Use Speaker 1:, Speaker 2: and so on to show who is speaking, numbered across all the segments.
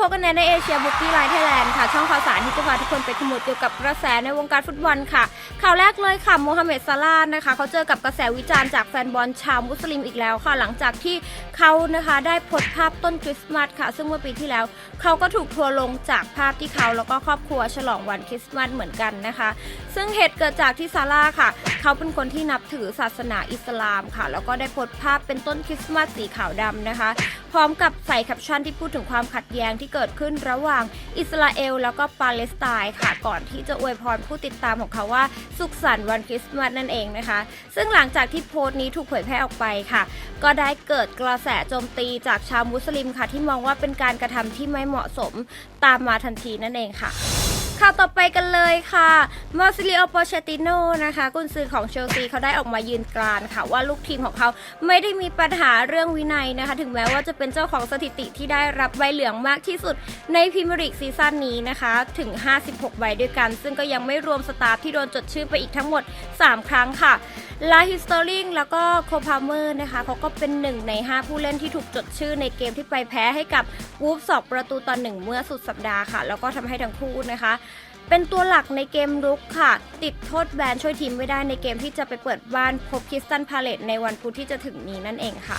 Speaker 1: พบกันในเอเชียบุกกี้ไลท์ไทยแลนด์ค่ะ ช่องข่าวสารที่จะพาทุกคนไปขมวดเกี่ยวกับกระแสในวงการฟุตบอลค่ะ ข่าวแรกเลยค่ะโมฮัมเหม็ดซาลาห์นะคะ เขาเจอกับกระแสวิจารณ์จากแฟนบอลชาวมุสลิมอีกแล้วค่ะ หลังจากที่เขานะคะได้โพสต์ภาพต้นคริสต์มาสค่ะ ซึ่งเมื่อปีที่แล้ว เขาก็ถูกทัวลงจากภาพที่เขาแล้วก็ครอบครัวฉลองวันคริสต์มาสเหมือนกันนะคะ ซึ่งเหตุเกิดจากที่ซาร่าค่ะ เขาเป็นคนที่นับถือศาสนาอิสลามค่ะ แล้วก็ได้โพสต์ภาพเป็นต้นคริสต์มาสสีขาวดำนะคะ พร้อมกับใส่แคปชั่นที่พูดถึงความขัดแย้งที่เกิดขึ้นระหว่างอิสราเอล แล้วก็ปาเลสไตน์ค่ะ ก่อนที่จะอวยพรผู้ติดตามของเขาว่า สุขสันต์วันคริสต์มาสนั่นเองนะคะ ซึ่งหลังจากที่โพสต์นี้ถูกเผยแพร่ออกไปค่ะ ก็ได้เกิดกระแสโจมตีจากชาวมุสลิมค่ะ ที่มองว่าเป็นการกระทำที่ไม่เหมาะสมตามมาทันทีนั่นเองค่ะ ข่าวต่อไปกันเลยค่ะมาซิลิโอโปเชติโนนะคะกุนซือของเชลซีเขาได้ออกมายืนกรานค่ะ ว่าลูกทีมของเขาไม่ได้มีปัญหาเรื่องวินัยนะคะ ถึงแม้ว่าจะเป็นเจ้าของสถิติที่ได้รับใบเหลืองมากที่สุดในพรีเมียร์ลีกซีซั่นนี้นะคะถึง 56 ใบด้วยกัน ซึ่งก็ยังไม่รวมสตาฟที่โดนจดชื่อไปอีกทั้งหมด 3 ครั้งค่ะ ลาฮิสตอริงแล้วก็โคพาเมอร์นะคะเขาก็เป็นหนึ่งใน 5 ผู้เล่นที่ถูกจดชื่อในเกมที่ไปแพ้ให้กับวูฟสองประตูต่อหนึ่งเมื่อสุดสัปดาห์ค่ะ แล้วก็ทำให้ทั้งคู่นะคะเป็นตัวหลักในเกมรุกค่ะ ติดโทษแบนช่วยทีมไม่ได้ในเกมที่จะไปเปิดบ้านพบคิสตันพาเลตในวันพุธที่จะถึงนี้นั่นเองค่ะ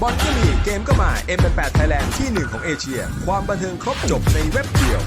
Speaker 2: บอลก็มีเกมก็มา M8 Thailand ที่หนึ่งของเอเชีย ความบันเทิงครบจบในเว็บเดียว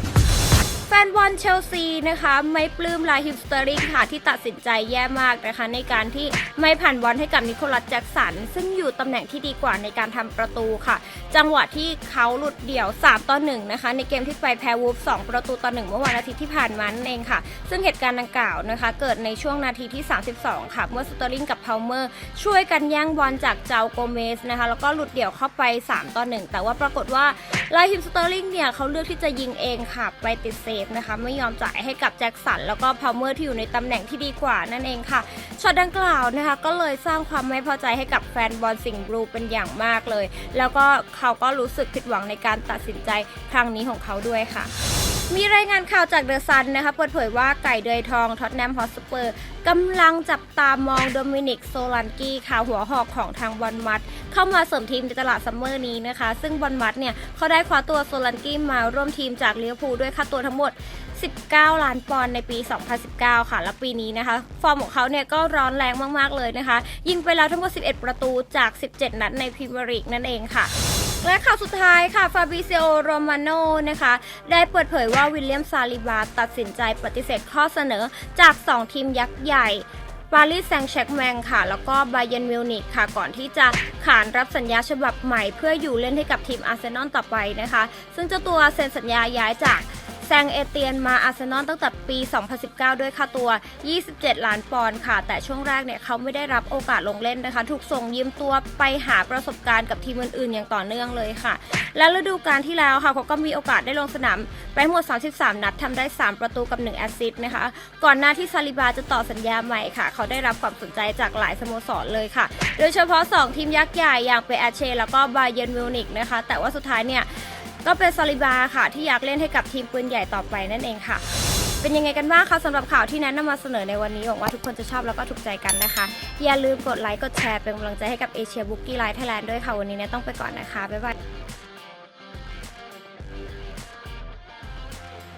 Speaker 1: ฟนบอลเชลซีนะคะไม่ปลื้มลาฮิมสเตอริงค่ะที่ตัดสินใจแย่มากนะคะ ในการที่ไม่ผ่านบอลให้กับนิโคลัสแจ็กสัน ซึ่งอยู่ตำแหน่งที่ดีกว่าในการทำประตูค่ะ จังหวะที่เขาหลุดเดี่ยว 3 ต่อ1นะคะ ในเกมที่ไปแพ้วูฟ2ประตูต่อ1เมื่อวันอาทิตย์ที่ผ่านมานั่นเองค่ะ ซึ่งเหตุการณ์ดังกล่าวนะคะ เกิดในช่วงนาทีที่ 32 ค่ะ เมื่อสเตอริงกับพาวเมอร์ช่วยกันแย่งบอลจากเจ้าโกเมสนะคะแล้วก็หลุดเดี่ยวเข้าไป 3 ต่อ1แต่ว่าปรากฏว่า ลาฮิมสเตอร์ลิงเนี่ยเขาเลือกที่จะยิงเองค่ะ ไปติดเซฟนะคะ ไม่ยอมจ่ายให้กับแจ็คสันแล้วก็พาวเมอร์ที่อยู่ในตำแหน่งที่ดีกว่านั่นเองค่ะช็อตดังกล่าวนะคะก็เลยสร้างความไม่พอใจให้กับแฟนบอลสิงห์บลูเป็นอย่างมากเลย แล้วก็เขาก็รู้สึกผิดหวังในการตัดสินใจครั้งนี้ของเขาด้วยค่ะมีรายงานข่าวจากเดอะซันนะคะเปิดเผยว่าไก่เดยทองท็อตแนมฮอสเปอร์กำลังจับตามองโดมินิกโซลันกี้ค่ะหัวหอกของทางบอลมัด เข้ามาเสริมทีมในตลาดซัมเมอร์นี้นะคะ ซึ่งบอลมัดเนี่ยเขาได้คว้าตัวโซลันกี้มาร่วมทีมจากลิเวอร์พูลด้วยค่าตัวทั้งหมด 19 ล้านปอนด์ในปี 2019 ค่ะ และปีนี้นะคะ ฟอร์มของเขาเนี่ยก็ร้อนแรงมาก ๆ เลยนะคะ ยิงไปแล้วทั้งหมด 11 ประตูจาก 17 นัดในพรีเมียร์ลีกนั่นเองค่ะและข่าวสุดท้ายค่ะ ฟาบิเซโอ โรมาโนนะคะ ได้เปิดเผยว่าวิลเลียมซาลิบาตัดสินใจปฏิเสธข้อเสนอจาก 2 ทีมยักษ์ใหญ่ ปารีสแซงต์แชร์กแมงค่ะ แล้วก็ไบเยนมิวนิกค่ะ ก่อนที่จะขานรับสัญญาฉบับใหม่ เพื่ออยู่เล่นให้กับทีมอาร์เซนอลต่อไปนะคะ ซึ่งเจ้าตัวเซ็นสัญญาย้ายจาก ซงเอเตียนมาอาร์เซนอลตั้งแต่ปี 2019 ด้วยค่าตัว 27 ล้านปอนด์ค่ะ แต่ช่วงแรกเนี่ยเขาไม่ได้รับโอกาสลงเล่นนะคะ ถูกส่งยืมตัวไปหาประสบการณ์กับทีมอื่นๆ อย่างต่อเนื่องเลยค่ะ และฤดูกาลที่แล้วค่ะเขาก็มีโอกาสได้ลงสนามไปทั้งหมด 33 นัดทำได้ 3 ประตูกับ 1 แอสซิสต์นะคะ ก่อนหน้าที่ซาลิบาจะต่อสัญญาใหม่ค่ะ เขาได้รับความสนใจจากหลายสโมสรเลยค่ะ โดยเฉพาะ 2 ทีมยักษ์ใหญ่อย่างเปอาเช่แล้วก็บาเยนมิวนิกนะคะ แต่ว่าสุดท้ายเนี่ย ก็เป็นซาลิบาค่ะ ที่อยากเล่นให้กับทีมปืนใหญ่ต่อไปนั่นเองค่ะ เป็นยังไงกันบ้างคะสำหรับข่าวที่แนะนำมาเสนอในวันนี้หวังว่าทุกคนจะชอบแล้วก็ถูกใจกันนะคะ อย่าลืมกดไลค์กดแชร์เป็นกำลังใจให้กับเอเชียบุ๊กกี้ไลท์ไทยแลนด์ด้วยค่ะวันนี้เนี่ยต้องไปก่อนนะคะบ๊ายบาย